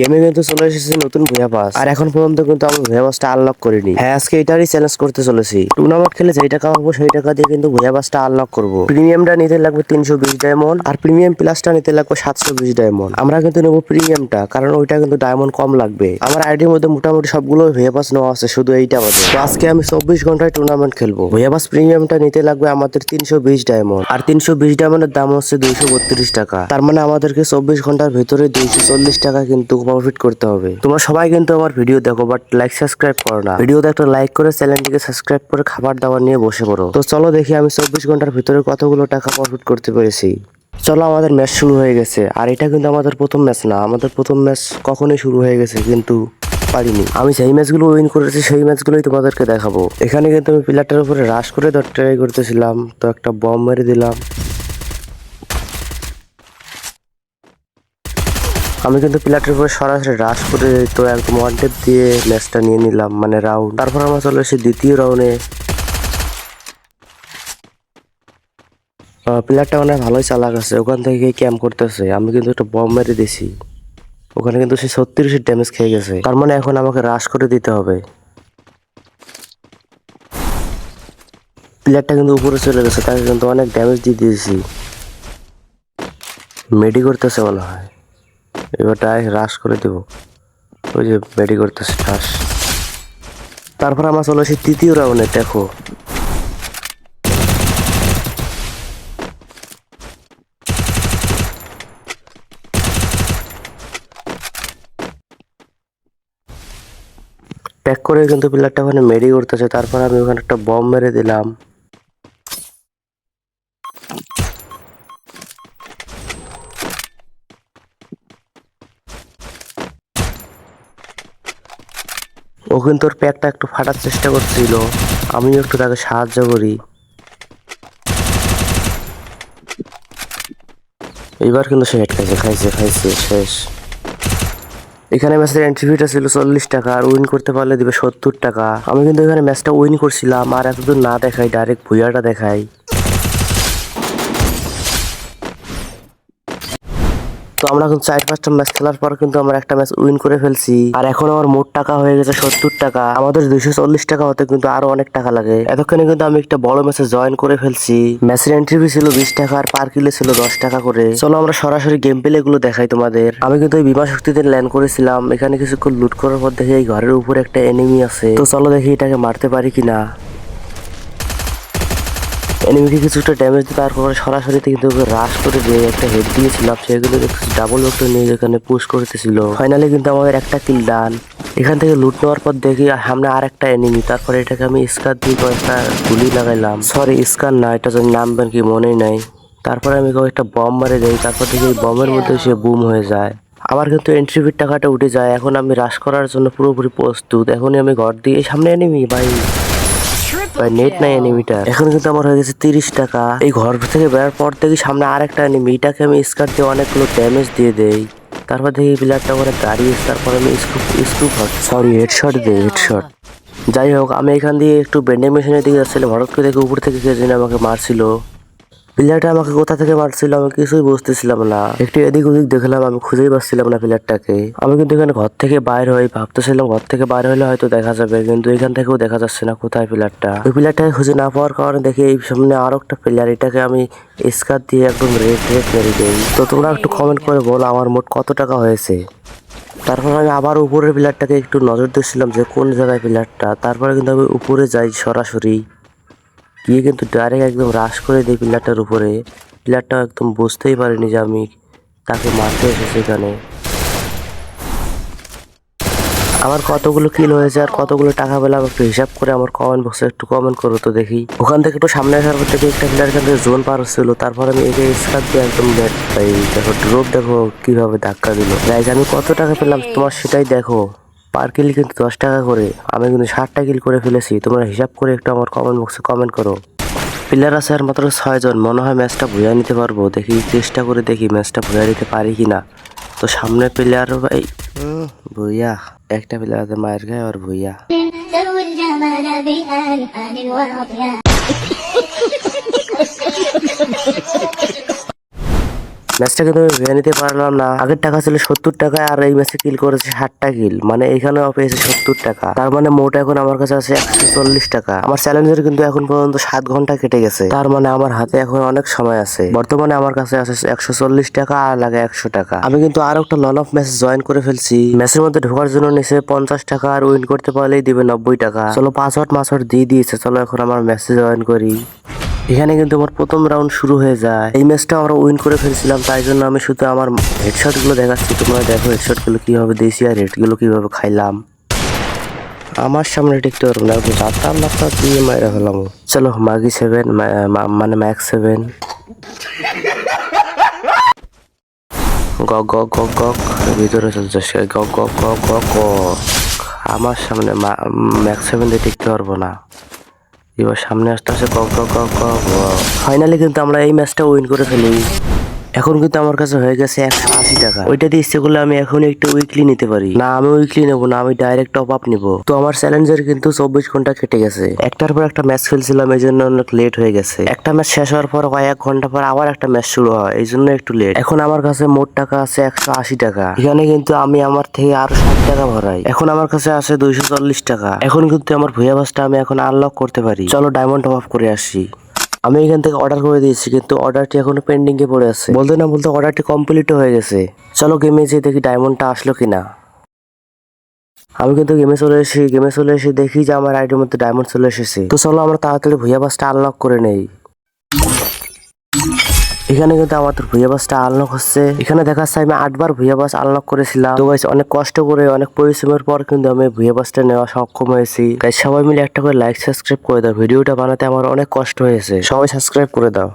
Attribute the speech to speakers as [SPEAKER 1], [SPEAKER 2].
[SPEAKER 1] গেমে কিন্তু চলে এসেছে নতুন ভুয়া পাস আর এখন পর্যন্ত কিন্তু আমি ভুয়া পাসটা আনলক করিনি। হ্যাঁ আজকে এটারই চ্যালেঞ্জ করতে চলেছি। টুর্নামেন্ট খেলে যেই টাকা পাবো সেই টাকা দিয়ে কিন্তু ভুয়া পাসটা আনলক করব। প্রিমিয়ামটা নিতে লাগবে তিনশো বিশ ডায়মন্ড আর প্রিমিয়াম প্লাসটা নিতে লাগবে সাতশো বিশ ডায়মন্ড আমরা কিন্তু নেব প্রিমিয়ামটা কারণ ওইটা কিন্তু ডায়মন্ড কম লাগবে। আমার আইডির মধ্যে মোটামুটি সবগুলো ভুয়া পাস নেওয়া আছে, শুধু এইটা বাদে। তো আজকে আমি চব্বিশ ঘন্টায় টুর্নামেন্ট খেলব। ভুয়া পাস প্রিমিয়ামটা নিতে লাগবে আমাদের তিনশো বিশ ডায়মন্ড আর তিনশো বিশ ডায়মন্ডের দাম হচ্ছে দুইশো বত্রিশ টাকা। তার মানে আমাদেরকে চব্বিশ ঘণ্টার ভেতরে দুইশো চল্লিশ টাকা কিন্তু প্রফিট করতে হবে। তোমরা সবাই কিন্তু আমার ভিডিও দেখো বাট লাইক সাবস্ক্রাইব করো না। ভিডিওতে একটা লাইক করে চ্যানেলটিকে সাবস্ক্রাইব করে খাবার দাবার নিয়ে বসে পড়ো। তো চলো দেখি আমি চব্বিশ ঘণ্টার ভিতরে কতগুলো টাকা প্রফিট করতে পেরেছি। চলো আমাদের ম্যাচ শুরু হয়ে গেছে। আর এটা কিন্তু আমাদের প্রথম ম্যাচ না, আমাদের প্রথম ম্যাচ কখনোই শুরু হয়ে গেছে, কিন্তু পারিনি। আমি যেই ম্যাচগুলো উইন করেছি, সেই ম্যাচগুলোই তোমাদেরকে দেখাবো। এখানে কিন্তু আমি প্লেয়ারটার উপরে রাশ করে ট্রাই করতেছিলাম, তো একটা বম মেরে দিলাম। আমি কিন্তু প্লেয়ারটার উপরে সরাসরি রাশ করে তো একদম ওয়ান টেপ দিয়ে ম্যাচটা নিয়ে নিলাম মানে রাউন্ড তারপর আমরা চলে এসেছি দ্বিতীয় রাউন্ডে প্লেয়ারটা মানে ভালোই চালাক আছে, ওখান থেকে ক্যাম্প করতেছে। আমি কিন্তু একটা বম মেরে দিছি ওখানে কিন্তু সে ছত্রিশের ড্যামেজ খেয়ে গেছে। তার মানে এখন আমাকে রাশ করে দিতে হবে। প্লেয়ারটা কিন্তু উপরে চলে গেছে, তাকে কিন্তু অনেক ড্যামেজ দিয়ে দিয়েছি। মেডি করতেছে মনে হয়। এবার ডাইরেক্ট রাশ করে দেব। ওই যে মেডি করতেছে রাশ তারপর আমার চলে আসি তৃতীয় রাউন্ডে দেখো। ট্যাক করে কিন্তু প্লেয়ারটা ওখানে মেরি করতেছে, তারপর আমি ওখানে একটা বম মেরে দিলাম। ও কিন্তু ওর প্যাকটা একটু ফাটার চেষ্টা করছিল। আমিও একটু তাকে সাহায্য করি। এইবার কিন্তু সে হেড খাইছে খাইছে খাইছে, শেষ। এখানে ম্যাচের এন্ট্রি ফিটা ছিল চল্লিশ টাকা, আর উইন করতে পারলে দিবে সত্তর টাকা। আমি কিন্তু এখানে ম্যাচটা উইন করছিলাম, আর এতদূর না দেখাই ডাইরেক্ট ভুইয়াটা দেখাই। তো আমরা কিন্তু চার পাঁচটা ম্যাচ খেলার পর কিন্তু আমরা একটা ম্যাচ উইন করে ফেলছি। আর এখন আমার মোট টাকা হয়ে গেছে সত্তর টাকা। আমাদের দুইশো চল্লিশ টাকা হতে কিন্তু আরও অনেক টাকা লাগে। এতক্ষণে কিন্তু আমি একটা বড় ম্যাচে জয়েন করে ফেলছি। ম্যাচের এন্ট্রি ফি ছিল বিশ টাকা আর পার কিলো ছিল দশ টাকা করে। চলো আমরা সরাসরি গেম প্লে গুলো দেখাই তোমাদের। আমি কিন্তু ওই বিমা শক্তিতে ল্যান্ড করেছিলাম। এখানে কিছুক্ষণ লুট করার পর দেখি এই ঘরের উপরে একটা এনিমি আছে। তো চলো দেখি এটাকে মারতে পারি কিনা। এনিমিকে কিছুটা ড্যামেজ দিয়ে তারপরে সরাসরি কিন্তু ওকে রাশ করে দিয়ে একটা হেড দিয়েছিলাম, সেগুলো ডাবল ভেক্টর নিয়ে যেখানে পুশ করতেছিল। ফাইনালি কিন্তু আমাদের একটা কিল ডান এখান থেকে লুট নেওয়ার পর দেখি সামনে আর একটা এনিমি তারপরে এটাকে আমি স্কার দিয়ে কয়েকটা গুলি লাগাইলাম। সরি স্কার না, এটা যদি নামবেন কি মনেই নাই। তারপরে আমি কয়েকটা বম মারে দেই। তারপর দেখি বমের মধ্যে সে বুম হয়ে যায়। আমার কিন্তু এন্ট্রি ফির টাকাটা উঠে যায়। এখন আমি রাশ করার জন্য পুরোপুরি প্রস্তুত। এখনই আমি ঘর দিয়ে সামনে এনিমি ভাই ভাই নেট নাই এনিমিটা এখন কিন্তু আমার হয়ে গেছে তিরিশ টাকা। এই ঘর থেকে বেরার পর থেকে সামনে আরেকটা এনিমি এটাকে আমি স্কার দিয়ে অনেকগুলো ড্যামেজ দিয়ে দেই। তারপর দেখি প্লেয়ারটা করে দাঁড়িয়ে তারপর আমি স্কুপ স্কুপ সরি হেডশট দিই হেডশট যাই হোক আমি এখান দিয়ে একটু বেন্ডিং মেশিনের দিকে যাচ্ছিলাম। হঠাৎ করে দেখে উপর থেকে কে যেন আমাকে মারছিল। প্লেয়ারটা আমাকে কোথা থেকে মারছিল আমি কিছুই বুঝতেছিলাম না। একটু এদিক ওদিক দেখলাম, আমি খুঁজেই পাচ্ছিলাম না প্লেয়ারটাকে আমি কিন্তু এখানে ঘর থেকে বাইর হই, ভাবতেছিলাম ঘর থেকে বাইর হলে হয়তো দেখা যাবে, কিন্তু এখান থেকেও দেখা যাচ্ছে না কোথায় প্লেয়ারটা ওই প্লেয়ারটাকে খুঁজে না পাওয়ার কারণে দেখি এই সামনে আরও একটা প্লেয়ার এটাকে আমি স্কার দিয়ে একদম রেড রেড মেরে দিই। তো তোমরা একটু কমেন্ট করে বলো আমার মোট কত টাকা হয়েছে। তারপর আমি আবার উপরের প্লেয়ারটাকে একটু নজর দিচ্ছিলাম যে কোন জায়গায় প্লেয়ারটা তারপরে কিন্তু আমি উপরে যাই সরাসরি। গিয়ে কিন্তু ডাইরেক্ট একদম রাশ করে দিই প্লেয়ারটার উপরে। প্লেয়ারটা একদম বুঝতেই পারিনি যে আমি তাকে মারতে এসেছি এখানে। আমার কতগুলো কিল হয়েছে আর কতগুলো টাকা পেলাম একটু হিসাব করে আমার কমেন্ট বক্সে একটু কমেন্ট করো তো দেখি। ওখান থেকে একটু সামনে আসার পর থেকে একটা প্লেয়ার থেকে জোন পার হচ্ছিল, তারপর আমি একে স্কার দিয়ে একদম net পাই। দেখো ড্রপ দেখো কীভাবে ধাক্কা দিল। আমি কত টাকা পেলাম তোমার সেটাই দেখো। পার কিল কিন্তু দশ টাকা করে। আমি কিন্তু ষাটটা কিল করে ফেলেছি। তোমরা হিসাব করে একটু আমার কমেন্ট বক্সে কমেন্ট করো। প্লেয়ার আছে আর মাত্র ছয়জন মনে হয় ম্যাচটা ভুয়া নিতে পারব। দেখি চেষ্টা করে দেখি ম্যাচটা ভুয়া নিতে পারি কিনা। তো সামনে প্লেয়ার ভাই ভুইয়া। একটা প্লেয়ার আছে মায়ের গায়ে আর ভুইয়া। ম্যাচটাকে কিন্তু ভেবে নিতে পারলাম না। আগের টাকা ছিল সত্তর টাকায় আর এই ম্যাচে কিল করেছে ষাটটা কিল মানে এখানে পেয়েছে সত্তর টাকা। তার মানে মোট এখন আমার কাছে আছে একশো চল্লিশ টাকা। আমার চ্যালেঞ্জের কিন্তু এখন পর্যন্ত সাত ঘণ্টা কেটে গেছে। তার মানে আমার হাতে এখন অনেক সময় আছে। বর্তমানে আমার কাছে আছে একশো চল্লিশ টাকা আর লাগে একশো টাকা। আমি কিন্তু আরও একটা লন অফ ম্যাচ জয়েন করে ফেলছি। ম্যাচের মধ্যে ঢোকার জন্য নিচে পঞ্চাশ টাকা আর উইন করতে পারলেই দিবে নব্বই টাকা। চলো পাসওয়ার্ড মাসওয়ার্ড দিয়ে দিয়েছে। চলো এখন আমার ম্যাচে জয়েন করি। এখানে কিন্তু আমার প্রথম রাউন্ড শুরু হয়ে যায়। এই ম্যাচটা আমরা উইন করে ফেলছিলাম, তাই জন্য আমি শুধু আমার হেডশটগুলো দেখাচ্ছি। তোমরা দেখো হেডশটগুলো কীভাবে দিয়েছি আর হেডগুলো কীভাবে খাইলাম। আমার সামনে টিকতে পারব না রাতার লাফটা দিয়ে মাইরা ফেলাম। চলো, মাগি সেভেন মানে ম্যাক্স সেভেন গক গক গক গক, ভিতরে চলছে গক গক গক গক আমার সামনে ম্যাক্স সেভেন দিয়ে টিকতে পারব না। এবার সামনে আসতে আসে কক কক কক ফাইনালি কিন্তু আমরা এই ম্যাচটা উইন করে ফেলি। এখন কিন্তু আমার কাছে হয়ে গেছে একশো আশি টাকা। ওইটা দিয়ে ইচ্ছে করলে আমি এখন একটু উইকলি নিতে পারি। না, আমি উইকলি নেব না, আমি ডাইরেক্ট টপ আপ নিবো। তো আমার চ্যালেঞ্জের কিন্তু চব্বিশ ঘণ্টা কেটে গেছে। একটার পর একটা ম্যাচ খেলছিলাম, এই জন্য অনেক লেট হয়ে গেছে। একটা ম্যাচ শেষ হওয়ার পর কয়েক ঘণ্টা পর আবার একটা ম্যাচ শুরু হয়, এই জন্য একটু লেট এখন আমার কাছে মোট টাকা আছে একশো আশি টাকা। এখানে কিন্তু আমি আমার থেকে আরও ষাট টাকা ভরাই। এখন আমার কাছে আছে দুইশো চল্লিশ টাকা। এখন কিন্তু আমার ভুয়া বাসটা আমি এখন আনলক করতে পারি। চলো ডায়মন্ড টপ আপ করে আসি। আমি এখান থেকে অর্ডার করে দিয়েছি, কিন্তু অর্ডারটি এখনও পেন্ডিং এ পড়ে আছে। বলতে না বলতে অর্ডারটি কমপ্লিট হয়ে গেছে। চলো গেমে যেয়ে দেখি ডায়মন্ডটা আসলো কিনা। আমি কিন্তু গেমে চলে এসেছি গেমে চলে এসে দেখি যে আমার আইডির মধ্যে ডায়মন্ড চলে এসেছে। তো চলো আমরা তাড়াতাড়ি ভুয়া বাসটা আনলক করে নেই। এখানে কিন্তু আমাদের ভুয়া বাসটা আনলক হচ্ছে। এখানে দেখা আমি আটবার ভুয়া বাস আনলক করেছিলাম। তো গাইস অনেক কষ্ট করে, অনেক পরিশ্রমের পর কিন্তু আমি ভুয়া বাসটা নেওয়া সক্ষম হয়েছি। গাইস সবাই মিলে একটা করে লাইক সাবস্ক্রাইব করে দাও। ভিডিওটা বানাতে আমার অনেক কষ্ট হয়েছে। সবাই সাবস্ক্রাইব করে দাও।